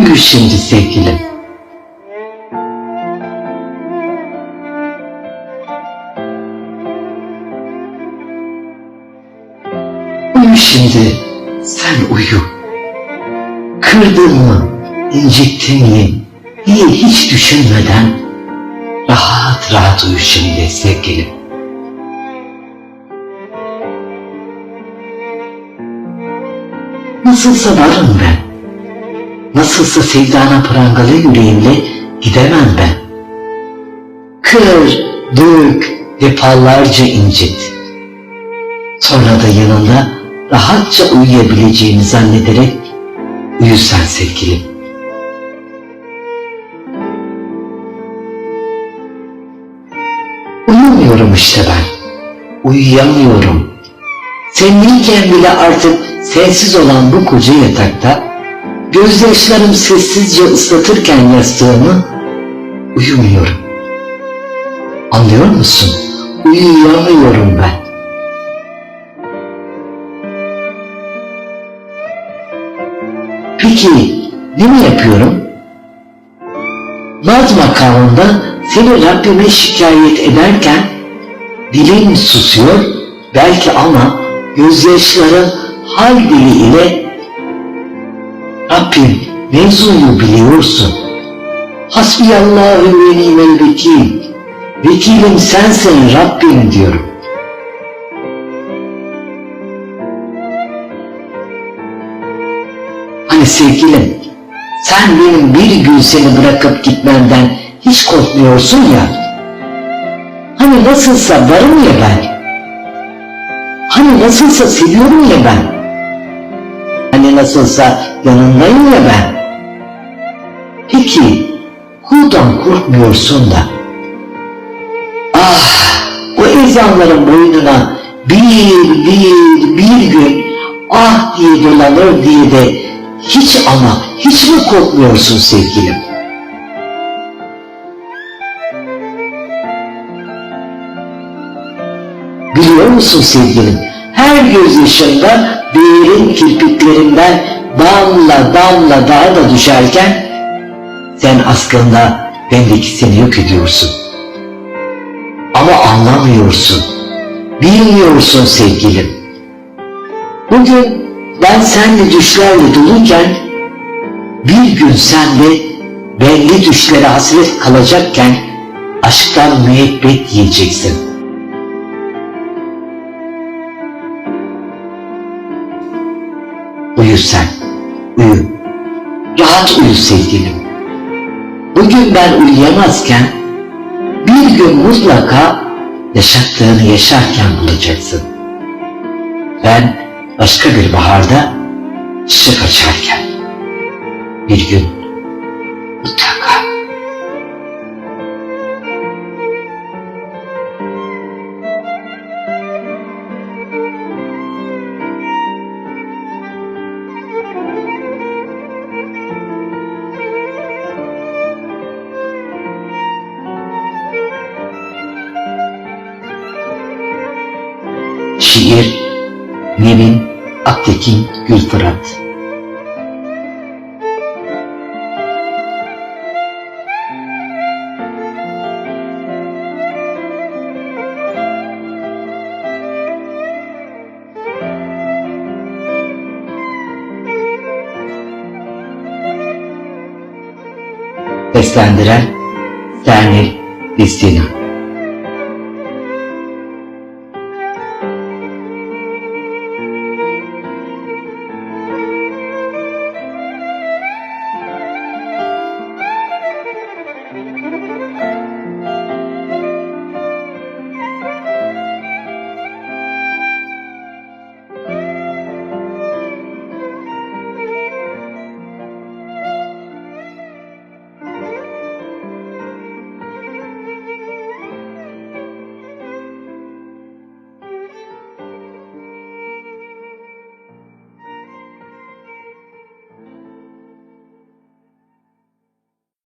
Uyu şimdi sevgilim. Uyu şimdi, sen uyu. Kırdın mı, incittin mi diye hiç düşünmeden rahat rahat uyu şimdi sevgilim. Nasılsa varım ben. Nasılsa sevdana prangalı yüreğimle gidemem ben. Kır, dök, defalarca incit. Sonra da yanında rahatça uyuyabileceğini zannederek uyu sen sevgilim. Uyumuyorum işte ben. Uyuyamıyorum. Seninleyken bile artık sensiz olan bu koca yatakta gözyaşlarım sessizce ıslatırken yastığımı uyumuyorum. Anlıyor musun? Uyuyamıyorum ben. Peki ne mi yapıyorum? Naz makamında seni Rabbime şikayet ederken dilim susuyor belki ama gözyaşların hal dili ile Rabbim mevzuyu biliyorsun. Hasbiyallahu ve nimel vekil. Vekilim sensin Rabbim diyorum. Hani sevgilim, sen benim bir gün seni bırakıp gitmenden hiç korkmuyorsun ya. Hani nasılsa varım ya ben. Hani nasılsa seviyorum ya ben. Nasılsa yanındayım ya ben. Peki kuldan korkmuyorsun da. Ah o ezanların boynuna bir bir bir gün ah diye dolanır diye de hiç ama hiç mi korkmuyorsun sevgilim? Biliyor musun sevgilim? Her gözyaşında değerin kirpiklerinden damla damla daha da düşerken sen aslında bendeki seni yok ediyorsun. Ama anlamıyorsun. Bilmiyorsun sevgilim. Bugün ben senle düşlerle doluyken bir gün sen de belli düşlere hasret kalacakken aşktan müebbet yiyeceksin. Uyu sen, uyu. Rahat uyu sevgilim. Bugün ben uyuyamazken bir gün mutlaka yaşattığını yaşarken bulacaksın. Ben başka bir baharda çiçek açarken bir gün Şiir Nevin Aktekin Gülfırat. Seslendiren Daniel Destina